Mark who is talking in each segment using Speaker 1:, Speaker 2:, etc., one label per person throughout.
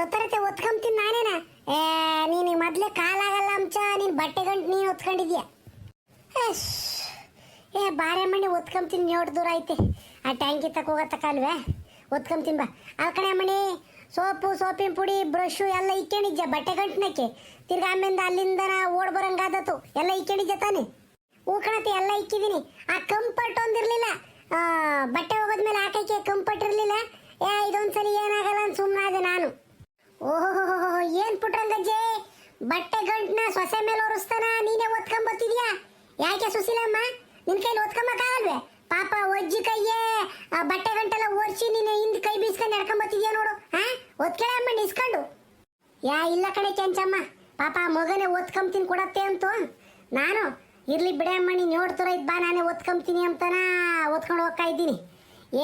Speaker 1: ತೊತ್ತರತೆ ಒತ್ಕೊಂತೀನಿ ನಾನೇನ? ಏ ನೀನು ಮೊದಲೇ ಕಾಲಾಗಲ್ಲ ಅಂಚ, ನೀನು ಬಟ್ಟೆ ಗಂಟು ನೀನು ಒತ್ಕೊಂಡಿದ್ಯಾ. ಏ, ಬಾರೆ ಮಣ್ಣಿ ಒತ್ಕೊಂತೀನಿ ನೋಡ್ ದೂರ ಐತೆ. ಆ ಟ್ಯಾಂಕಿ ತಕ್ಕ ಹೋಗತ್ತಕ್ಕಲ್ವೇ ಒತ್ಕೊಂತೀನಿ ಬಾ. ಆ ಕಡೆ ಮಣಿ ಸೋಪು, ಸೋಪಿನ ಪುಡಿ, ಬ್ರಷು ಎಲ್ಲ ಇಕ್ಕೊಂಡಿದ್ಯ ಬಟ್ಟೆ ಗಂಟನಕ್ಕೆ ತಿರ್ಗ ಆಮೇಲೆ ಅಲ್ಲಿಂದ ಓಡ್ ಬರಂಗಾದತ್ತು. ಎಲ್ಲ ಇಕ್ಕೊಂಡಿದ್ಯ ತಾನೆ? ಊಕಣತೆ ಕಣತೆ, ಎಲ್ಲ ಇಕ್ಕಿದೀನಿ. ಆ ಕಂಫರ್ಟ್ ಒಂದಿರಲಿಲ್ಲ. ಬಟ್ಟೆ ಹೋಗೋದ್ಮೇಲೆ ಹಾಕಕ್ಕೆ ಕಂಫರ್ಟ್ ಇರಲಿಲ್ಲ. ಏ, ಇದೊಂದ್ಸಲ ಏನಾಗಲ್ಲ ಅಂತ ಸುಮ್ಮನಾದೆ ನಾನು ಓಹೋ ಏನ್ ಪುಟ್ರಂಗಜ್ಜೆ ಬಟ್ಟೆ ಗಂಟ್ನ ಸೊಸೆ ಮೇಲೆ ಒರೆಸ್ತಾನ? ನೀನೇ ಒತ್ಕೊಂಡ್ ಬರ್ತಿದ್ಯಾ? ಯಾಕೆ ಸುಶೀಲಮ್ಮ? ನಿನ್ ಕೈಲಿ ಒತ್ಕೊಂಬಕ್ಕಾಗಲ್ವೇ ಪಾಪ ಒಜ್ಜಿ ಕೈಯೇ ಬಟ್ಟೆ ಗಂಟೆಲ್ಲ ಒರ್ಸಿ ನೀನು ಹಿಂದ್ ಕೈ ಬೀಸ್ಕೊಂಡು ನಡ್ಕೊಂಡ್ ಬರ್ತಿದ್ಯಾ ನೋಡು ಹಾ ಒತ್ಕೊಳ್ಳಮ್ಮ ನಿಸ್ಕೊಂಡು. ಯಾ, ಇಲ್ಲ ಕಣೆ ಚಂಚಮ್ಮ. ಪಾಪ ಮಗನೇ ಒತ್ಕೊಂಬ್ತೀನಿ ಕೊಡತ್ತೆ ಅಂತು. ನಾನು, ಇರ್ಲಿ ಬಿಡಮ್ಮ ನೋಡ್ತಾರ ಇದ್ ಬಾ, ನಾನೇ ಒತ್ಕೊಂಬ್ತೀನಿ ಅಂತನ ಒತ್ಕೊಂಡು ಹೋಗ್ತಾ ಇದ್ದೀನಿ.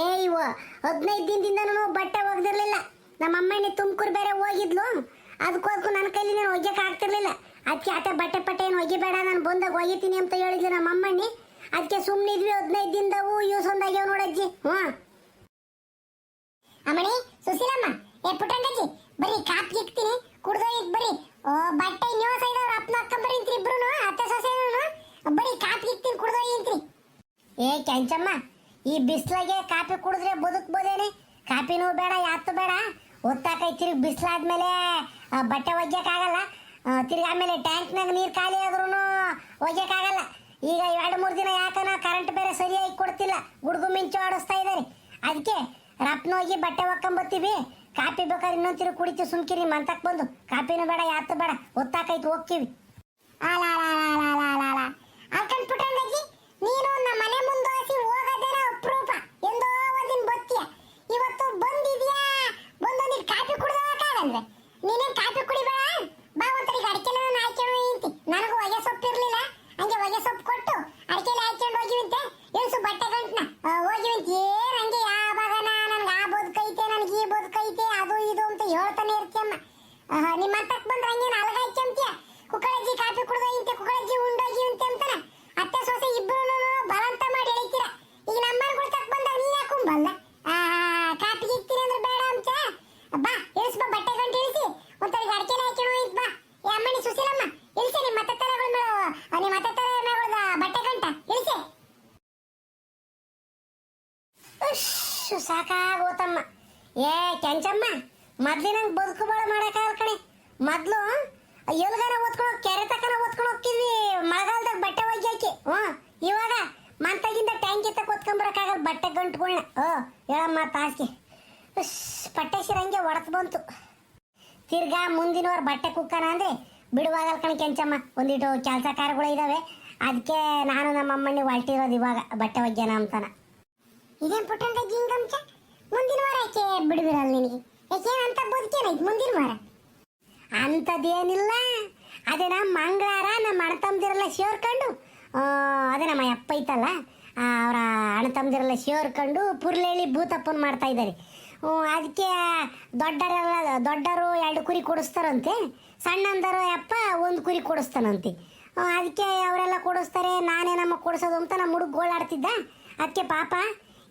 Speaker 1: ಏ ಇವ ಹದಿನೈದು ದಿನದಿಂದನೂ ಬಟ್ಟೆ ಒಗ್ದಿರ್ಲಿಲ್ಲ. ನಮ್ಮ ಅಮ್ಮಣ್ಣಿ ತುಮಕೂರು ಬೇರೆ ಹೋಗಿದ್ಲು. ಅದಕ್ಕೋಸ್ಕರ ನನ್ನ ಕೈಲಿ ನಾನು ಒಗ್ಯಕ್ಕೆ ಆಗ್ತಿರ್ಲಿಲ್ಲ. ಅದಕ್ಕೆ ಆತ ಬಟ್ಟೆ ಪಟ್ಟೆ ಏನು ಒಗಿಬೇಡ ನಾನು ಬಂದಾಗ ಒಗಿತೀನಿ ಅಂತ ಹೇಳಿದ್ಲು ನಮ್ಮ ಅಮ್ಮಣ್ಣಿ. ಅದಕ್ಕೆ ಸುಮ್ಮನಿದ್ವಿ ಹದಿನೈದು ದಿನದವು ಯೂಸ್ ಒಂದಾಗ್ಯಾವ ನೋಡಜ್ಜಿ ಹ್ಞೂ. ಅಮ್ಮಣಿ ಸುಶೀಲಮ್ಮ ಏ ಪುಟ್ಟಣ್ಣಜ್ಜಿ ಬರೀ ಕಾಪ್ ಇಕ್ತೀನಿ ಕುಡ್ದೋ ಇದ್ ಬರೀ ಓ ಬಟ್ಟೆ ನೀವು ಸೈದವ್ರು ಅಪ್ಪನ ಅಕ್ಕ ಬರೀಂತ್ರಿ ಇಬ್ರು ಅತ್ತೆ ಸೊಸೆನೂ ಬರೀ ಕಾಪ್ ಇಕ್ತೀನಿ ಕುಡ್ದೋ ಇಂತ್ರಿ. ಏ ಕೆಂಚಮ್ಮ ಈ ಬಿಸ್ಲಾಗೆ ಕಾಪಿ ಕುಡಿದ್ರೆ ಬದುಕ್ಬೋದೇನೆ? ಕಾಪಿನೂ ಬೇಡ ಯಾತು ಬೇಡ. ಒತ್ತಾಕೈ ತಿರುಗಿ ಬಿಸಿಲಾದ್ಮೇಲೆ ಬಟ್ಟೆ ಒಗ್ಯಕ್ಕಾಗಲ್ಲ. ತಿರ್ಗಿ ಆಮೇಲೆ ಟ್ಯಾಂಕ್ನಾಗ ನೀರು ಖಾಲಿ ಆದ್ರೂ ಒಗ್ಯಕ್ಕಾಗಲ್ಲ. ಈಗ ಎರಡು, ಮೂರು ದಿನ ಯಾಕನ ಕರೆಂಟ್ ಬೇರೆ ಸರಿಯಾಗಿ ಕೊಡ್ತಿಲ್ಲ. ಗುಡುಗು ಮಿಂಚು ಆಡಿಸ್ತಾ ಇದ್ದಾರೆ ಅದಕ್ಕೆ ರಪ್ನ ಹೋಗಿ ಬಟ್ಟೆ ಒಕ್ಕೊಂಬತ್ತೀವಿ. ಕಾಪಿ ಬೇಕಾದ್ರೆ ಇನ್ನೊಂದು ತಿರುಗಿ ಕುಡಿತೀವಿ, ಸುಮ್ಕಿರಿ, ಮಂತಕ್ ಬಂದು. ಕಾಪಿನೂ ಬೇಡ, ಯಾತು ಬೇಡ. ಒತ್ತಾಕೈತಿ ಹೋಗ್ತೀವಿ. ಅಲ್ಕಂಡ್ಬಿಟ್ರಂಗಜ್ಜಿ ನೀನು ನಮ್ಮ ಮನೆ ಮುಂದೋಸಿ ಹೋಗೋದೇನ ಅಪರೂಪ ಎಂದೋ ಒಂದಿನ ಬತ್ತೀಯ ಇವತ್ತು ಬಂದಿದ್ಯಾ ಬಂದೊಂದಿನ ಕಾಫಿ ಕುಡ್ದಾಗಲ್ವೇ ನೀನೇನ್ ಕಾಫಿ ಕುಡಿಬೇಡ ಬಾ ಒಂತರಿಗೆ ಅಡಿಕೆನ ಹಾಕ್ಕೊಂಡು ಇಂತಿ ನನಗೂ ಹೊಗೆ ಸೊಪ್ಪು ಇರ್ಲಿಲ್ಲ ಹಂಗೆ ಹೊಗೆ ಸೊಪ್ಪು ಕೊಟ್ಟು ಅಡಿಕೆಲಿ ಹಾಕ್ಕೊಂಡು ಹೋಗಿವಂತೆ ಎಲ್ಸು ಬಟ್ಟೆ ಗಂಟ್ನ ಹೋಗಿವಂತೆ ಏನ್ ಹಂಗೆ ಯಾವಾಗ ನನ್ಗೆ ಆ ಬದುಕೈತೆ ನನಗೆ ಈ ಬದುಕೈತೆ ಅದು ಇದು ಅಂತ ಹೇಳ್ತಾನೆ ಇರ್ತೀಯಮ್ಮ ಆಹಾ, ನಿಮ್ಮ ಹತ್ತಕ್ ಬಂದ್ರೆ ಹಂಗೆ ನಾಲ್ಗ ಹಾಕ್ಯಂತೀಯ ಕುಕ್ಕಳಜ್ಜಿ ಕಾಫಿ ಕುಡ್ದ ಇಂತೆ ಕುಕ್ಕಳಜ್ಜಿ ಉಂಡೋಗಿ ಇಂತೆ ಅಂತಾನ ಅತ್ತೆ ಸೊಸೆ ಇಬ್ರು ಬಲಂತ ಮಾಡಿ ಹೇಳ್ತೀರ ಈಗ ನಮ್ಮನ್ಗಳು ತಕ್ ಬಂದಾಗ ನೀನ್ ಹಾಕೊಂಬಲ್ಲ ಕಾಫಿ ಇಕ್ತೀನಿ ಅಂದ್ರೆ ಬೇಡ ಅಂತ ಬಾ ಇಳಿಸ್ ಬಾ ಬಟ್ಟೆ ಗಂಟು ಇಳಿಸಿ ಒಂತರಿಗೆ ಅಡಿಕೆನ ಹಾಕ್ಯಣ ಇದ್ ಬಾ ಏ ಅಮ್ಮನಿ ಸುಶೀಲಮ್ಮ ಇಳಿಸಿ ನಿಮ್ಮ ಮತ್ತೆ ತಲೆಗಳ ಮೇಲೆ ನಿಮ್ಮ ಮತ್ತೆ ತಲೆ ಮೇಗಳದ ಬಟ್ಟೆ ಗಂಟ ಇಳಿಸಿ ಉಶ್, ಸಾಕಾಗೋತಮ್ಮ. ಏ, ಕೆಂಚಮ್ಮ, ಮೊದ್ಲಿನಂಗೆ ಬದುಕು ಬಾಳ ಮಾಡಕ್ಕಾಗಲ್ಲ ಕಣೆ. ಮೊದಲು ಎಲ್ಗಾರ ಓದ್ಕೊಂಡು ಕೆರೆ ತಕನ ಓದ್ಕೊಂಡು ಹೋಗ್ತಿದ್ವಿ. ಮಳೆಗಾಲದಾಗ ಬಟ್ಟೆ ಒಗ್ಯಾಕಿ ಹ್ಞೂ, ಇವಾಗ ಮಂತಾಗಿಂದ ಟ್ಯಾಂಕಿ ತಕ್ಕ ಓದ್ಕೊಂಬರಕ್ಕಾಗಲ್ಲ ಬಟ್ಟೆ ಗಂಟುಗಳ್ನ. ಓ, ಹೇಳಮ್ಮ ತಾಸ್ಗೆ ಬಟ್ಟೆ ಶಿರಂಗೆ ಒಡತ್ ಬಂತು. ತಿರ್ಗಾ ಮುಂದಿನ ವಾರ ಬಟ್ಟೆ ಕುಕ್ಕನ ಅಂದ್ರೆ ಬಿಡುವಾಗಲ್ ಕಣ ಕೆಂಚಮ್ಮ. ಒಂದಿಟ್ಟು ಕೆಲಸ ಕಾರ್ಗಳು ಇದಾವೆ. ಅದಕ್ಕೆ ನಾನು ನಮ್ಮ ಅಮ್ಮಣ್ಣಿ ಹೊಲ್ಟಿರೋದು ಇವಾಗ ಬಟ್ಟೆ ಒಗ್ಯಾನ ಅಂತಾನ. ಇದೇನ್ ಪುಟ್ಟಂತ ಜಿಂಗಂಚ ಮುಂದಿನ ವಾರ ಯಾಕೆ ಬಿಡುವಿರಲ್ಲ ನಿನಗೆ. ಯಾಕೆ ಅಂತ ಬದುಕೇನೈತಿ ಮುಂದಿನ ವಾರ? ಅಂಥದ್ದೇನಿಲ್ಲ. ಅದೇ ನಮ್ಮ ಮಂಗಳಾರ ನಮ್ಮ ಅಣ್ಣ ತಮ್ಮದಿರೆಲ್ಲ ಸೇರ್ಕೊಂಡು ಅದೇ ನಮ್ಮ ಅಪ್ಪ ಐತಲ್ಲ ಅವರ ಅಣ್ಣ ತಮ್ಮದಿರೆಲ್ಲ ಸೇರ್ಕೊಂಡು ಪುರ್ಲೇಳಿ ಭೂತಪ್ಪನ ಮಾಡ್ತಾ ಇದ್ದಾರೆ. ಅದಕ್ಕೆ ದೊಡ್ಡರೆಲ್ಲ, ದೊಡ್ಡರು ಎರಡು ಕುರಿ ಕೊಡಿಸ್ತಾರಂತೆ, ಸಣ್ಣಂದರು ಅಪ್ಪ ಒಂದು ಕುರಿ ಕೊಡಿಸ್ತಾನಂತೆ. ಅದಕ್ಕೆ ಅವರೆಲ್ಲ ಕೊಡಿಸ್ತಾರೆ, ನಾನೇ ನಮ್ಮ ಕೊಡಿಸೋದು ಅಂತ ನಮ್ಮ ಹುಡುಗ ಗೋಳಾಡ್ತಿದ್ದ. ಅದಕ್ಕೆ ಪಾಪ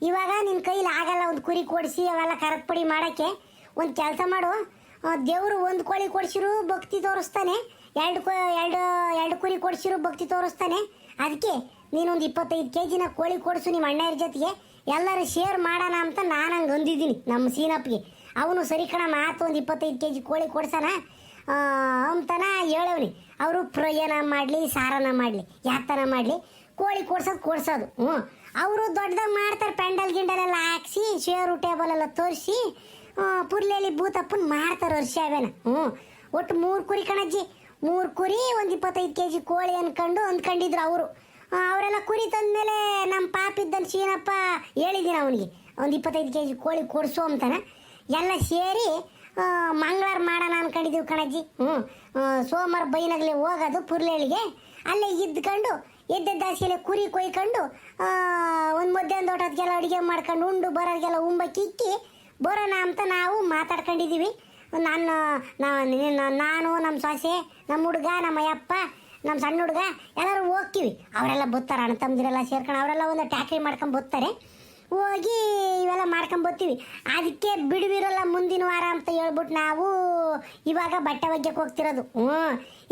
Speaker 1: ಇವಾಗ ನಿನ್ನ ಕೈಲಿ ಆಗಲ್ಲ ಒಂದು ಕುರಿ ಕೊಡಿಸಿ, ಅವೆಲ್ಲ ಕರಕ್ ಪುಡಿ ಮಾಡೋಕ್ಕೆ. ಒಂದು ಕೆಲಸ ಮಾಡು. ದೇವರು ಒಂದು ಕೋಳಿ ಕೊಡಿಸಿರು, ಭಕ್ತಿ ತೋರಿಸ್ತಾನೆ. ಎರಡು ಕೊ, ಎರಡು ಎರಡು ಕುರಿ ಕೊಡಿಸಿರು, ಭಕ್ತಿ ತೋರಿಸ್ತಾನೆ. ಅದಕ್ಕೆ ನೀನೊಂದು ಇಪ್ಪತ್ತೈದು ಕೆ ಜಿನ ಕೋಳಿ ಕೊಡಿಸು ನಿಮ್ಮ ಅಣ್ಣಯ್ಯರ ಜೊತೆಗೆ. ಎಲ್ಲರೂ ಶೇರ್ ಮಾಡೋಣ ಅಂತ ನಾನು ಹಂಗೆ ಅಂದಿದ್ದೀನಿ ನಮ್ಮ ಸೀನಪ್ಪಿಗೆ. ಅವನು ಸರಿ ಕಣ ಮಾತು ಒಂದು ಇಪ್ಪತ್ತೈದು ಕೆ ಜಿ ಕೋಳಿ ಕೊಡ್ಸೋಣ. ಅಂತನ ಹೇಳವ್ನಿ. ಅವರು ಪ್ರಯಾಣ ಮಾಡಲಿ, ಸಾರನ ಮಾಡಲಿ. ಯಾತನ ಮಾಡಲಿ. ಕೋಳಿ ಕೊಡ್ಸೋದು ಕೊಡ್ಸೋದು. ಹ್ಞೂ ಅವರು ದೊಡ್ಡದಾಗಿ ಮಾಡ್ತಾರೆ ಪ್ಯಾಂಡಲ್ ಗಿಂಡಲ್ ಎಲ್ಲ ಹಾಕ್ಸಿ ಶೇರು ಟೇಬಲ್ ಎಲ್ಲ ತೋರಿಸಿ ಪುರ್ಲೆಯಲ್ಲಿ ಭೂತಪ್ಪನ ಮಾಡ್ತಾರೆ ವರ್ಷ ಅವೇನ. ಹ್ಞೂ ಒಟ್ಟು ಮೂರು ಕುರಿ ಕಣಜ್ಜಿ. ಮೂರು ಕುರಿ, ಒಂದು ಇಪ್ಪತ್ತೈದು ಕೆ ಜಿ ಕೋಳಿ ಅನ್ಕೊಂಡು ಅಂದ್ಕೊಂಡಿದ್ರು ಅವರು. ಅವರೆಲ್ಲ ಕುರಿ ತಂದಮೇಲೆ ನಮ್ಮ ಪಾಪ ಇದ್ದನ್ ಶೀನಪ್ಪ ಹೇಳಿದ್ದೀನಿ ಅವನಿಗೆ, ಒಂದು ಇಪ್ಪತ್ತೈದು ಕೆ ಜಿ ಕೋಳಿ ಕೊಡಿಸು ಅಂತಾನೆ. ಎಲ್ಲ ಸೇರಿ ಮಂಗಳವಾರ ಮಾಡೋಣ ಅನ್ಕೊಂಡಿದ್ದೀವಿ ಕಣಜ್ಜಿ. ಹ್ಞೂ ಸೋಮವಾರ ಬೈನಾಗಲಿ ಹೋಗೋದು ಪುರ್ಲೆಳಿಗೆ ಅಲ್ಲೇ ಇದ್ಕೊಂಡು ಎದ್ದೆದ್ದಾಸಿಲೆ ಕುರಿ ಕೊಯ್ಕೊಂಡು ಒಂದು ಮಧ್ಯಾಹ್ನ ತೋಟದಕ್ಕೆಲ್ಲ ಅಡುಗೆ ಮಾಡ್ಕೊಂಡು, ಉಂಡು ಬರೋರಿಗೆಲ್ಲ ಉಂಬಕ್ಕೆ ಇಕ್ಕಿ, ಬರೋಣ ಅಂತ ನಾವು ಮಾತಾಡ್ಕೊಂಡಿದ್ದೀವಿ ನಾನು ನಾನು ನಮ್ಮ ಸೊಸೆ ನಮ್ಮ ಹುಡುಗ, ನಮ್ಮ ಅಯ್ಯಪ್ಪ ನಮ್ಮ ಸಣ್ಣ ಹುಡುಗ, ಎಲ್ಲರೂ ಹೋಗ್ತೀವಿ. ಅವರೆಲ್ಲ ಬತ್ತಾರೆ, ಅಣ್ಣ ತಮ್ಮದಿರೆಲ್ಲ ಸೇರ್ಕೊಂಡು ಅವರೆಲ್ಲ ಒಂದು ಟ್ಯಾಕ್ರಿ ಮಾಡ್ಕೊಂಡು ಬತ್ತಾರೆ. ಹೋಗಿ ಇವೆಲ್ಲ ಮಾಡ್ಕೊಂಬರ್ತೀವಿ ಅದಕ್ಕೆ ಬಿಡುವಿರಲ್ಲ ಮುಂದಿನ ವಾರ ಅಂತ ಹೇಳ್ಬಿಟ್ಟು ನಾವು ಇವಾಗ ಬಟ್ಟೆ ಒಗ್ಯಕ್ಕೆ ಹೋಗ್ತಿರೋದು. ಹ್ಞೂ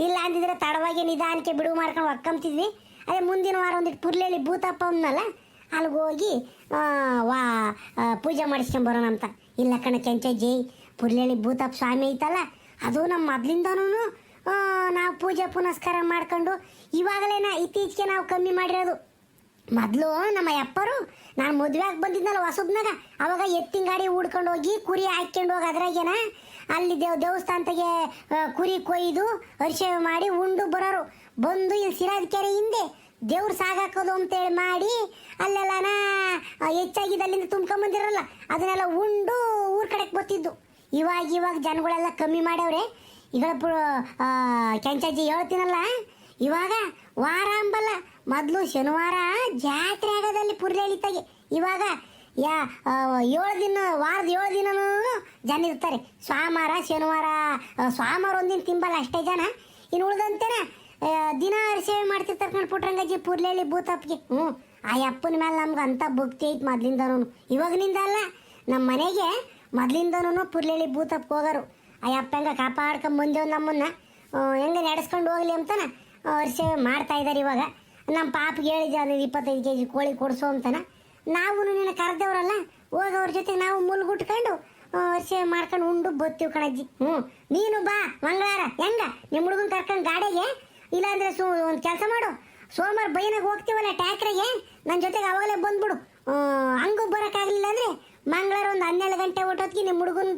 Speaker 1: ಇಲ್ಲ ಅಂದಿದ್ರೆ ತಡವಾಗಿ ನಿಧಾನಕ್ಕೆ ಬಿಡುವು ಮಾಡ್ಕೊಂಡು ಒಕ್ಕಂತಿದ್ವಿ ಅದೇ ಮುಂದಿನ ವಾರ ಒಂದಿಟ್ಟು ಪುರ್ಲೇಲಿ ಭೂತಪ್ಪ ಅನ್ನಲ್ಲ ಅಲ್ಲಿಗೆ ಹೋಗಿ ವಾ ಪೂಜೆ ಮಾಡಿಸ್ಕೊಂಬರೋಣ ಅಂತ. ಇಲ್ಲ ಕಣ ಕೆಂಚಜ್ಜಿ ಪುರ್ಲೇಲಿ ಭೂತಪ್ಪ ಸ್ವಾಮಿ ಐತಲ್ಲ ಅದು ನಮ್ಮ ಮೊದ್ಲಿಂದನೂ ನಾವು ಪೂಜೆ ಪುನಸ್ಕಾರ ಮಾಡ್ಕೊಂಡು ಇವಾಗಲೇನ ಇತ್ತೀಚೆಗೆ ನಾವು ಕಮ್ಮಿ ಮಾಡಿರೋದು. ಮೊದಲು ನಮ್ಮ ಅಪ್ಪರು ನಾನು ಮದುವೆ ಆಗಿ ಬಂದಿದ್ನಲ್ಲ ಹೊಸಬ್ನಾಗ ಅವಾಗ ಎತ್ತಿನ ಗಾಡಿ ಊಡ್ಕೊಂಡು ಹೋಗಿ ಕುರಿ ಹಾಕ್ಕೊಂಡು ಹೋಗಿ ಅದ್ರಾಗೇನ ಅಲ್ಲಿ ದೇವ್ ದೇವಸ್ಥಾನದಾಗೆ ಆ, ಕುರಿ ಕೊಯ್ದು ಅರಿಶೇವೆ ಮಾಡಿ ಉಂಡು ಬರೋರು. ಬಂದು ಇಲ್ಲಿ ಸಿರಾದ ಕೆರೆ ಹಿಂದೆ ದೇವ್ರು ಸಾಗಾಕೋದು ಅಂತೇಳಿ ಮಾಡಿ ಅಲ್ಲೆಲ್ಲನ ಹೆಚ್ಚಾಗಿ ಅಲ್ಲಿಂದ ತುಂಬ್ಕೊಂಬಂದಿರಲ್ಲ ಅದನ್ನೆಲ್ಲ ಉಂಡು ಊರ್ ಕಡೆಗೆ ಬರ್ತಿದ್ದು. ಇವಾಗ ಇವಾಗ ಜನಗಳೆಲ್ಲ ಕಮ್ಮಿ ಮಾಡ್ಯವ್ರೆ. ಈಗ ಕೆಂಚಾಜಿ ಹೇಳ್ತೀನಲ್ಲ, ಇವಾಗ ವಾರ ಅಂಬಲ್ಲ, ಮೊದಲು ಶನಿವಾರ ಜಾತ್ರೆ ಆಗೋದಲ್ಲಿ ಪುರ್ಲೆಳಿತಾಗೆ. ಇವಾಗ ಯಾ ಏಳು ದಿನ, ವಾರದ ಏಳು ದಿನನೂ ಜನ ಇರ್ತಾರೆ. ಸೋಮವಾರ, ಶನಿವಾರ ಸೋಮವಾರ ಒಂದಿನ ತಿಂಬಲ್ಲ ಅಷ್ಟೇ ಜನ. ಇನ್ನು ಉಳ್ದಂತೆನ ದಿನ ಸೇವೆ ಮಾಡ್ತಿರ್ತಾರ ಕಣ್ ಪುಟ್ರಂಗಜ್ಜಿ ಪುರ್ಲೆಳಿ ಭೂತಪ್ಪಿಗೆ. ಹ್ಞೂ, ಆ ಅಪ್ಪನ ಮೇಲೆ ನಮ್ಗೆ ಅಂತ ಭಕ್ತಿ ಐತೆ ಮೊದ್ಲಿಂದನೂ ಇವಾಗಿನಿಂದ ಅಲ್ಲ ನಮ್ಮ ಮನೆಗೆ ಮೊದ್ಲಿಂದನೂ ಪುರ್ಲೆಳಿ ಭೂತಪ್ಪಿಗೆ ಹೋಗೋರು. ಆ ಅಪ್ಪ ಹೆಂಗೆ ಕಾಪಾಡ್ಕೊಂಡು ಬಂದೇವು ನಮ್ಮನ್ನು. ಹೆಂಗೆ ನಡೆಸ್ಕೊಂಡು ಹೋಗ್ಲಿ ಅವ್ರ ಸೇವೆ ಮಾಡ್ತಾ ಇದ್ದಾರೆ ಇವಾಗ. ನಮ್ಮ ಪಾಪಿಗೆ ಹೇಳಿದ್ದೆ ಅದು ಇಪ್ಪತ್ತೈದು ಕೆ ಜಿ ಕೋಳಿ ಕೊಡಿಸು ಅಂತನ. ನಾವು ನಿನ್ನ ಕರೆದವ್ರಲ್ಲ ಅವ್ರ ಜೊತೆ ನಾವು ಮುಲ್ಗುಟ್ಕೊಂಡು ಸೇವೆ ಮಾಡ್ಕೊಂಡು ಉಂಡು ಬತ್ತೀವಿ ಕಣಜ್ಜಿ. ಹ್ಞೂ, ನೀನು ಬಾ, ಮಂಗಳವಾರ. ಹೆಂಗ? ನಿಮ್ಮ ಹುಡುಗನ ಕರ್ಕೊಂಡು ಗಾಡಿಗೆ ಇಲ್ಲಾಂದ್ರೆ ಅಂದ್ರೆ ಒಂದು ಕೆಲಸ ಮಾಡು. ಸೋಮವಾರ ಬೈನಾಗ ಹೋಗ್ತೀವಲ್ಲ ಟ್ಯಾಕ್ರಿಗೆ ನನ್ನ ಜೊತೆಗೆ ಅವಾಗಲೇ ಬಂದ್ಬಿಡು. ಹಂಗೂ ಬರೋಕ್ಕಾಗಲಿಲ್ಲ ಅಂದ್ರೆ ಮಂಗಳವಾರ ಒಂದು ಹನ್ನೆರಡು ಗಂಟೆ ಹೊಟ್ಟೊತ್ತಿಗೆ ನಿಮ್ಮ ಹುಡುಗನ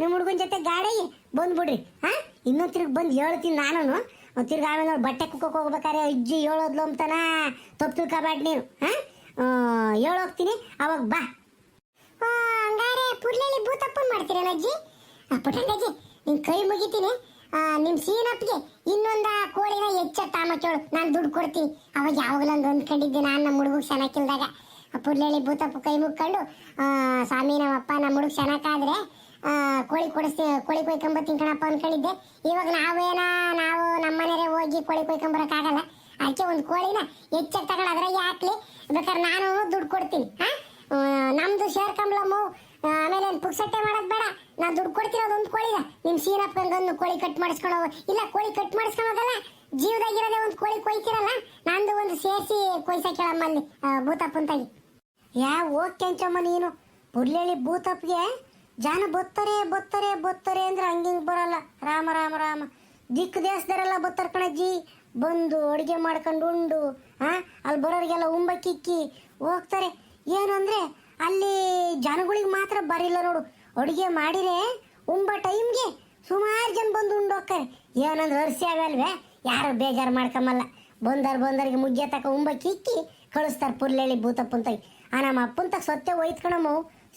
Speaker 1: ನಿಮ್ಮ ಹುಡುಗನ ಜೊತೆ ಗಾಡಿ ಬಂದ್ಬಿಡ್ರಿ. ಹಾಂ ಇನ್ನೊಂದು ತಿರ್ಗಿ ಬಂದು ಹೇಳ್ತೀನಿ ನಾನು ತಿರ್ಗಿ ಆಮೇಲೆ ಅವ್ರು ಬಟ್ಟೆ ಕುಕ್ಕಕ್ಕೆ ಹೋಗ್ಬೇಕಾರೆ ಅಜ್ಜಿ ಹೇಳೋದ್ಲು ಅಂತನ? ತಪ್ಪು ತಿಳ್ಕೊಬೇಡ ನೀನು. ಹಾಂ ಹೇಳೋಗ್ತೀನಿ ಅವಾಗ ಬಾ. ಹಂಗಾರೆ ಪುರ್ಲೆಲಿ ಭೂತಪ್ಪನ್ ಮಾಡ್ತೀರಲ್ಲ ಅಜ್ಜಿ? ಪುಟ್ಟಂಗಜ್ಜಿ, ನಿನ್ ಕೈ ಮುಗಿತೀನಿ. ನಿಮ್ ಅಪ್ಗೆ ಇನ್ನೊಂದ ಕೋಳಿನ ಹೆಚ್ಚ ತಾಮಚೋಳು ನಾನು ದುಡ್ಡು ಕೊಡ್ತೀನಿ. ಅವಾಗ ಯಾವಾಗಲೊಂದು ಅಂದ್ಕೊಂಡಿದ್ದೆ ನಾನು ನಮ್ಮ ಹುಡುಗ ಆ ಪುರ್ಲೆಳಿ ಭೂತಪ್ಪ ಕೈ ಮುಕ್ಕೊಂಡು ಸ್ವಾಮಿ ನಮ್ಮಪ್ಪ ನಮ್ಮ ಹುಡುಗ ಸನಕಾದ್ರೆ ಕೋಳಿ ಕೊಡಿಸ್ತೀವಿ ಕೋಳಿ ಕೊಯ್ಕೊಂಬತ್ತೀನಿ ತಿನ್ಕಣಪ್ಪ ಅಂದ್ಕೊಂಡಿದ್ದೆ ಇವಾಗ ನಾವೇನ ನಾವು ನಮ್ಮನೆಯೇ ಹೋಗಿ ಕೋಳಿ ಕೊಯ್ಕೊಂಬರೋಕ್ಕಾಗಲ್ಲ ಅದಕ್ಕೆ ಒಂದು ಕೋಳಿನ ಹೆಚ್ಚಾಗಿ ತಗೊಂಡು ಯಾಕ್ಲಿ ಬೇಕಾದ್ರೆ ನಾನು ದುಡ್ಡು ಕೊಡ್ತೀನಿ. ಹಾಂ ನಮ್ಮದು ಶೇರ್ ಸೇರ್ಕೊಂಬ್ಲಮ್ಮು ಆಮೇಲೆ ಅಲ್ಲಿ ಪುಕ್ಸಟ್ಟೆ ಮಾಡೋದು ಬೇಡ. ನಾ ದುಡ್ಡು ಕೊಡ್ತಿರೋದು ಒಂದು ಕೋಳಿದ ನಿಮ್ ಸೀನಪ್ಪಂಗೊಂದು ಕೋಳಿ ಕಟ್ ಮಾಡಿಸ್ಕೊಂಡು ಹೋಗು. ಇಲ್ಲ, ಕೋಳಿ ಕಟ್ ಮಾಡಿಸ್ಕೊಳೋದಲ್ಲ ಜೀವದಾಗಿರೋದೇ ಒಂದು ಕೋಳಿ ಕೊಯ್ತಿರಲ್ಲ? ನಂದು ಒಂದು ಸೇರಿಸಿ ಕೊಯ್ಸಕ್ಕೆ ಅಲ್ಲಿ ಭೂತಪ್ಪಂತಾಗಿ ಯಾ ಓಕೆ ಕೆಂಚಮ್ಮ ನೀನು. ಬುರ್ಲೇಳಿ ಭೂತಪ್ಗೆ ಜನ ಬತ್ತಾರೆ, ಬೊತ್ತರೆ ಬೊತ್ತರೆ ಅಂದ್ರೆ ಹಂಗಿಂಗ್ ಬರಲ್ಲ. ರಾಮ ರಾಮ ರಾಮ. ದಿಕ್ಕು ದೇಶದವರೆಲ್ಲ ಕಣ ಕಣಜ್ಜಿ. ಬಂದು ಅಡುಗೆ ಮಾಡ್ಕೊಂಡು ಉಂಡು ಹಾ ಅಲ್ಲಿ ಬರೋರಿಗೆಲ್ಲ ಉಂಬಕ್ಕಿಕ್ಕಿ ಹೋಗ್ತಾರೆ. ಏನು ಅಂದ್ರೆ ಅಲ್ಲಿ ಜನಗಳಿಗೆ ಮಾತ್ರ ಬರಿಲ್ಲ ನೋಡು. ಅಡುಗೆ ಮಾಡಿರೆ ಉಂಬ ಟೈಮ್ಗೆ ಸುಮಾರು ಜನ ಬಂದು ಉಂಡು ಹೋಗ್ತಾರೆ ಏನಂದ್ರೆ ಅರ್ಸಿ ಆಗಲ್ವೇ ಯಾರು ಬೇಜಾರು ಮಾಡ್ಕೊಂಬಲ್ಲ ಬಂದರ್ ಬಂದರಿಗೆ ಮುಗ್ಗೆ ತಕ ಉಂಬ ಕಿಕ್ಕಿ ಕಳಿಸ್ತಾರೆ ಪುರ್ಲೇಳಿ ಭೂತಪ್ಪಂತಾಗಿ. ಆ ನಮ್ಮ ಅಪ್ಪಂತ ಸತ್ಯ ಒಯ್ತ್ಕೊಳಮ್ಮ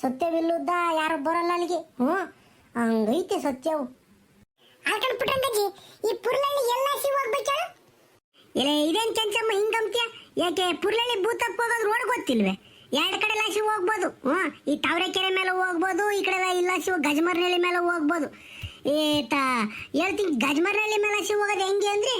Speaker 1: ಸತ್ಯವಿಲ್ಲುದ್ದ ಯಾರು ಬರಲ್ಲ ಅಲ್ಲಿಗೆ. ಹ್ಞೂ? ಹಂಗೈತೆ ಸತ್ಯವು. ಆಕಡೆ ಈ ಪುರ್ಲಳ್ಳಿ ಎಲ್ಲ ಶಿವ ಹೋಗ್ಬೇಕೇಳು ಇಲ್ಲ ಇದೇನು ಕೆಂಚಮ್ಮ ಹಿಂಗಂತ್ಯ ಯಾಕೆ ಪುರ್ಲಳ್ಳಿ ಭೂತಪ್ಪ ಹೋಗೋದು ರೋಡ್ ಗೊತ್ತಿಲ್ವೇ? ಎರಡು ಕಡೆ ಲಾಸಿ ಹೋಗ್ಬೋದು. ಹ್ಞೂ, ಈ ತಾವರೆಕೆರೆ ಮೇಲೆ ಹೋಗ್ಬೋದು, ಈ ಕಡೆ ಇಲ್ಲ ಶಿವ ಗಜಮರ್ನಳ್ಳಿ ಮೇಲೆ ಹೋಗ್ಬೋದು. ಏತ ಹೇಳ್ತೀನಿ ಗಜಮರ್ನಳ್ಳಿ ಮೇಲೆ ಲಾಸಿ ಹೋಗೋದು ಹೆಂಗೆ ಅಂದ್ರೆ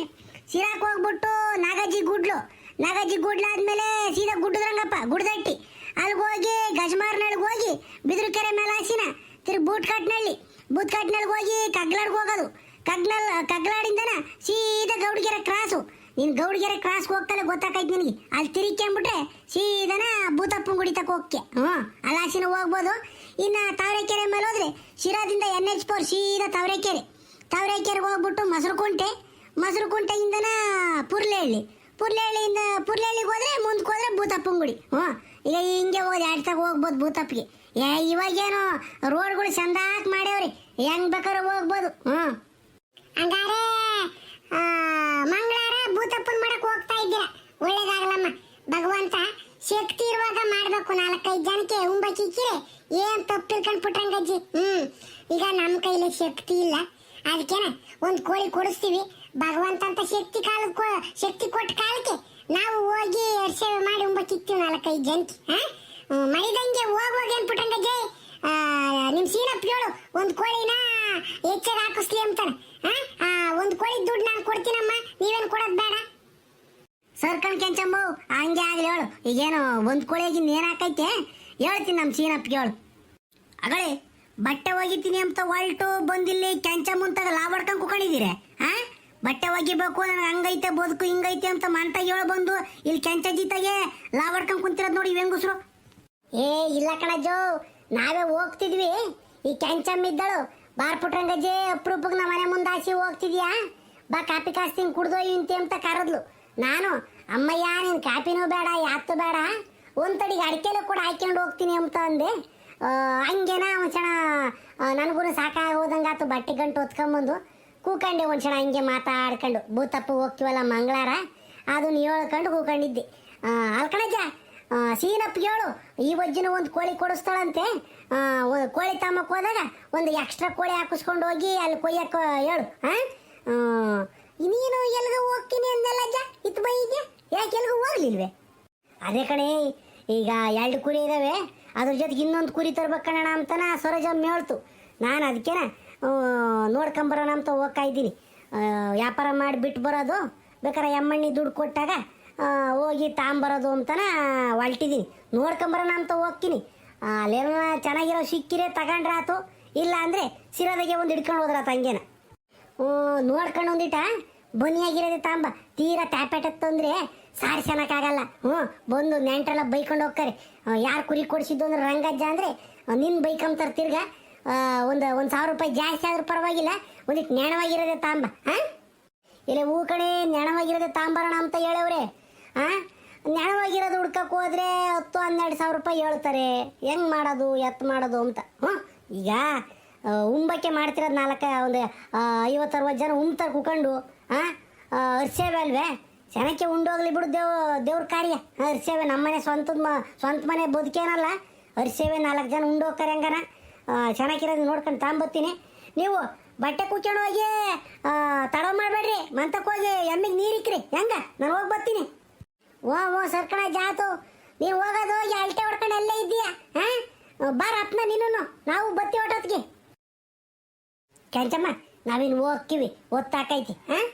Speaker 1: ಸಿರಾಕ್ ಹೋಗ್ಬಿಟ್ಟು ನಾಗಾಜಿ ಗುಡ್ಲು. ನಾಗಾಜಿ ಆದಮೇಲೆ ಸೀದಾ ಗುಡ್ಡದ್ರಂಗಪ್ಪ, ಗುಡ್ದಟ್ಟಿ. ಅಲ್ಲಿಗೆ ಹೋಗಿ ಗಜಮಾರ್ನಳ್ಳಿಗೆ ಹೋಗಿ ಬಿದಿರುಕೆರೆ ಮೇಲೆ ಹಾಸಿನ, ತಿರ್ಗಿ ಬೂಟ್ಕಾಟ್ನಳ್ಳಿ ಬೂತ್ಕಾಟ್ನಳ್ಳಿಗೆ ಹೋಗಿ ಕಗ್ಲಾಡ್ಗೆ ಹೋಗೋದು. ಕಗ್ನಲ್, ಕಗ್ಲಾಡಿಂದನ ಸೀದಾ ಗೌಡಿಗೆರೆ ಕ್ರಾಸು. ನೀನು ಗೌಡಿಗೆರೆ ಕ್ರಾಸ್ಗೆ ಹೋಗ್ತಾನೆ ಗೊತ್ತಾಕೈತೆ ನಿನಗೆ. ಅಲ್ಲಿ ತಿರುಗ್ಕೊಂಬಿಟ್ರೆ ಸೀದನ ಭೂತಪ್ಪನ ಗುಡಿ ತಕ ಹೋಗಕ್ಕೆ ಹ್ಞೂ, ಅಲಾಸಿನ ಹೋಗ್ಬೋದು. ಇನ್ನು ತಾವರೆಕೆರೆ ಮೇಲೆ ಹೋದ್ರೆ ಶಿರಾದಿಂದ ಎನ್ ಎಚ್ ಫೋರ್ ಸೀದಾ ತಾವರೆಕೆರೆ. ತಾವರೆಕೆರೆಗೆ ಹೋಗ್ಬಿಟ್ಟು ಮೊಸರು ಕುಂಟೆ ಮೊಸರು ಕುಂಟೆಯಿಂದನ ಪುರ್ಲೆಹಳ್ಳಿ. ಪುರ್ಲೆಹಳ್ಳಿಯಿಂದ ಪುರ್ಲೆಹಳ್ಳಿಗೆ ಹೋದ್ರೆ ಮುಂದಕ್ಕೆ ಹೋದ್ರೆ ಭೂತಪ್ಪನ ಗುಡಿ. ಹ್ಞೂ, ಈಗ ಹಿಂಗೆ ಹೋಗೋದು, ಎರಡು ತಗ ಹೋಗ್ಬೋದು ಭೂತಪ್ಪಿಗೆ. ಏ, ಇವಾಗೇನು ರೋಡ್ಗಳು ಚಂದಾಕ್ ಮಾಡ್ಯಾವ್ರಿ. ಹೆಂಗ್ ಬೇಕಾದ್ರೆ ಹೋಗ್ಬೋದು. ಹ್ಞೂ. ಹಂಗಾರೆ ಆ, ಮಂಗಳವಾರ ಭೂತಪ್ಪನ್ ಮಾಡಕ್ ಹೋಗ್ತಾ ಇದ್ದೀರಾ ಒಳ್ಳೇದಾಗಲಮ್ಮ ಭಗವಂತ ಶಕ್ತಿ ಇರುವಾಗ ಮಾಡ್ಬೇಕು ನಾಲ್ಕೈದು ಜನಕ್ಕೆ ಉಂಬಕ್ಕಿಕ್ಕಿರೆ ಏನ್ ತಪ್ಪು ತಿಳ್ಕೊಂಡ್ ಪುಟ್ರಂಗಜ್ಜಿ ಹ್ಮ್. ಈಗ ನಮ್ಮ ಕೈಲಿ ಶಕ್ತಿ ಇಲ್ಲ. ಅದಕ್ಕೇನ ಒಂದು ಕೋಳಿ ಕೊಡಿಸ್ತೀವಿ. ಭಗವಂತ ಅಂತ ಶಕ್ತಿ ಕಾಲ ಶಕ್ತಿ ಕೊಟ್ಟ ಕಾಲಕ್ಕೆ ನಾವು ಹೋಗಿ ಸೇವೆ ಮಾಡಿ ಉಂಬಕ್ಕಿಕ್ತೀವಿ ನಾಲ್ಕೈದು ಜನಕ್ಕೆ. ಹಾ? ಮೈದಂಗೆ ಪುಟ್ರಂಗಜ್ಜಿ ಆ, ನಿಮ್ ಸೀನಪ್ಪ ಹೇಳು. ಒಂದ್ ಕೋಳಿನ ಹೆಚ್ಚಾಗಿ ಹಾಕಿಸ್ಲಿ ಅಂತಾನೆ. ಒಂದ್ ಕೋಳಿ ದುಡ್ಡು ನಾನು ಕೊಡ್ತೀನಮ್ಮ. ನೀವೇನು ಕೊಡೋದ್ ಬೇಡ? ಸರ್ಕಣ್ ಕೆಂಚಮ್ಮ ಹಂಗೆ ಆಗ್ಲಿ ಹೇಳು ಈಗೇನು ಒಂದು ಕೋಳಿಯಾಗಿ ಏನು ಹಾಕೈತೆ. ಹೇಳ್ತೀನಿ ನಮ್ಮ ಸೀನಪ್ಪಿಗೆ ಹೇಳು ಅಗಳೇ, ಬಟ್ಟೆ ಒಗಿತೀನಿ ಅಂತ ಹೊಲ್ಟು ಬಂದಿಲ್ಲಿ ಕೆಂಚ ಅಂತ ಲಾಭ ಹೊಡ್ಕೊಂಡು ಕುಕೊಂಡಿದ್ದೀರಿ ಹಾ ಬಟ್ಟೆ ಒಗಿಬೇಕು, ನನಗೆ ಹಂಗೈತೆ, ಬದುಕು ಹಿಂಗೈತೆ ಅಂತ ಮಂತ ಹೇಳು ಬಂದು ಇಲ್ಲಿ ಕೆಂಚ ಜೀತಾಗೆ ಲಾಭ ಹೊಡ್ಕೊಂಡು ಕುಂತಿರೋದು ನೋಡಿ ಹೆಂಗುಸ್ರು. ಏ, ಇಲ್ಲ ಕಣಜ್ಜೋ, ನಾವೇ ಹೋಗ್ತಿದ್ವಿ. ಈ ಕೆಂಚಮ್ಮ ಇದ್ದಳು, ಬಾರ್ ಪುಟ್ರಂಗಜ್ಜೆ ಅಪ್ರೂಪಕ್ಕೆ ನಮ್ಮ ಮನೆ ಮುಂದೆ ಹಾಸಿ ಹೋಗ್ತಿದ್ಯಾ? ಬಾ, ಕಾಪಿ ಕಾಸ್ತೀನಿ ಕುಡ್ದೋ ಇಂತಿ ಅಂತ ಕರೆದ್ಲು. ನಾನು, ಅಮ್ಮಯ್ಯ, ನೀನು ಕಾಪಿನೂ ಬೇಡ ಯಾತು ಬೇಡ. ಒಂದು ತಡಿಗೆ ಅಡಿಕೆಲೆ ಕೂಡ ಹಾಕ್ಕೊಂಡು ಹೋಗ್ತೀನಿ ಅಂತ ಅಂದೆ. ಹಂಗೇನ ಒಂದು ಕ್ಷಣ ನನಗೂ ಸಾಕಾಗೋದಂಗಾತು ಬಟ್ಟೆ ಗಂಟು ಹೊತ್ಕೊಂಬಂದು ಕೂಕಂಡೆ ಒಂದು ಕ್ಷಣ ಹಿಂಗೆ ಮಾತಾಡ್ಕೊಂಡು. ಭೂತಪ್ಪ ಹೋಗ್ತೀವಲ್ಲ ಮಂಗಳಾರ, ಅದನ್ನ ಹೇಳ್ಕೊಂಡು ಕೂಕಂಡಿದ್ದೆ. ಅಲ್ಕಣಜ್ಜ ಸೀನಪ್ಪ ಹೇಳು, ಈ ಒಜ್ಜಿನ ಒಂದು ಕೋಳಿ ಕೊಡಿಸ್ತಾಳಂತೆ. ಕೋಳಿ ತಮ್ಮಕ್ಕೆ ಹೋದಾಗ ಒಂದು ಎಕ್ಸ್ಟ್ರಾ ಕೋಳಿ ಹಾಕಿಸ್ಕೊಂಡು ಹೋಗಿ ಅಲ್ಲಿ ಕೊಯ್ಯಕ್ಕೆ ಹೇಳು ಹಾಂ ನೀನು ಎಲ್ಗ ಹೋಗ್ತೀನಿ ಅಂದಲ್ಲ ಅಜ್ಜ ಇತ್ತು ಬೈಗೆ ಎಲ್ಗ ಅದೇ ಕಣೆ, ಈಗ ಎರಡು ಕುರಿ ಇದಾವೆ. ಅದ್ರ ಜೊತೆಗೆ ಇನ್ನೊಂದು ಕುರಿ ತರ್ಬೇಕಣ್ಣ ಅಂತನ ಸರೋಜಮ್ಮ ಹೇಳ್ತು. ನಾನು ಅದಕ್ಕೇನ ನೋಡ್ಕೊಂಬರೋಣ ಅಂತ ಹೋಗ್ತಾ ಇದ್ದೀನಿ. ವ್ಯಾಪಾರ ಮಾಡಿ ಬಿಟ್ಟು ಬರೋದು ಬೇಕಾರೆ ಎಮ್ಮಣ್ಣಿ ದುಡ್ಡು ಕೊಟ್ಟಾಗ ಹೋಗಿ ತಾಂಬರೋದು ಅಂತನ ಹೊಲ್ಟಿದ್ದೀನಿ ನೋಡ್ಕೊಂಬರೋಣ ಅಂತ ಹೋಗ್ತೀನಿ. ಅಲ್ಲೆಲ್ಲ ಚೆನ್ನಾಗಿರೋ ಸಿಕ್ಕಿರೇ ತಗೊಂಡ್ರೆ ಆತು, ಇಲ್ಲ ಅಂದರೆ ಸಿರೋದಾಗೆ ಒಂದು ಹಿಡ್ಕೊಂಡು ಹೋದ್ರ ತಂಗೇನ ನೋಡ್ಕೊಂಡು ಒಂದಿಟ ಬನಿಯಾಗಿರೋದೆ ತಾಂಬ. ತೀರಾ ಟ್ಯಾಪೆಟ್ ತಂದ್ರೆ ಆಗಲ್ಲ. ಹ್ಞೂ, ಬಂದು ನೆಂಟ್ರೆಲ್ಲ ಬೈಕೊಂಡು ಹೋಗ್ತಾರೆ. ಯಾರು ಕುರಿ ಕೊಡಿಸಿದ್ದು ಅಂದ್ರೆ ರಂಗಜ್ಜ ಅಂದರೆ ನಿನ್ನ ಬೈಕಂತಾರೆ ತಿರ್ಗ ಒಂದು ಒಂದು ಸಾವಿರ ರೂಪಾಯಿ ಜಾಸ್ತಿ ಆದ್ರೂ ಪರವಾಗಿಲ್ಲ ಒಂದಿಟ್ಟು ನೆಣವಾಗಿರೋದೆ ತಾಂಬ ಹಾಂ ಇಲ್ಲ ಹೂ ಕಡೆ ನೆಣವಾಗಿರೋದೆ ತಾಂಬಾರಣ ಅಂತ ಹೇಳವ್ರೆ ಹಾಂ ನೆಣವಾಗಿರೋದು ಹುಡ್ಕಕ್ಕೆ ಹೋದ್ರೆ ಹತ್ತು, ಹನ್ನೆರಡು ಸಾವಿರ ರೂಪಾಯಿ ಹೇಳ್ತಾರೆ. ಹೆಂಗ್ ಮಾಡೋದು ಎತ್ತು ಮಾಡೋದು ಅಂತ. ಹ್ಞೂ, ಈಗ ಉಂಬಕ್ಕೆ ಮಾಡ್ತಿರೋದು ನಾಲ್ಕು, ಒಂದು ಐವತ್ತು ಅರವತ್ತು ಜನ ಉಂಬ್ತಾರೆ ಕುಕೊಂಡು ಹಾಂ ಅರ್ಸೇವೆ ಅಲ್ವೇ ಜನಕ್ಕೆ ಉಂಡೋಗ್ಲಿ ಬಿಡು ದೇವ್, ದೇವ್ರ ಕಾರ್ಯ. ಅರ್ಸೇವೆ ನಮ್ಮನೆ ಸ್ವಂತದ ಮ, ಸ್ವಂತ ಮನೆ ಬದುಕೇನಲ್ಲ. ಅರ್ಸೇವೆ ನಾಲ್ಕು ಜನ ಉಂಡೋಗ್ತಾರೆ ಹಂಗನ ಚೆನ್ನಾಗಿರೋದು ನೋಡ್ಕೊಂಡು ತಾಂಬತ್ತೀನಿ. ನೀವು ಬಟ್ಟೆ ಕುಚ್ಕೊಂಡು ಹೋಗಿ ತಡ ಮಾಡಬೇಡ್ರಿ. ಮಂತಕ್ಕೆ ಹೋಗಿ ಎಮ್ಮಿಗೆ ನೀರಿಕ್ರಿ ಹೆಂಗ? ನಾನು ಹೋಗಿ ಬರ್ತೀನಿ. ಓ ಓ, ಸರ್ಕಣ ಜಾತು. ನೀವು ಹೋಗೋದು ಹೋಗಿ ಅಳತೆ ಹೊಡ್ಕೊಂಡು ಅಲ್ಲೇ ಇದ್ದೀಯಾ? ಹಾಂ? ಬಾರ ಅಪ್ಪನ ನೀನು ನಾವು ಬತ್ತಿ ಹೊಟ್ಟೊತ್ತಿಗೆ ಕೆಂಚಮ್ಮ ನಾವಿನ್ನು ಹೋಗ್ತೀವಿ. ಒತ್ತಾಕೈತಿ ಹಾಂ?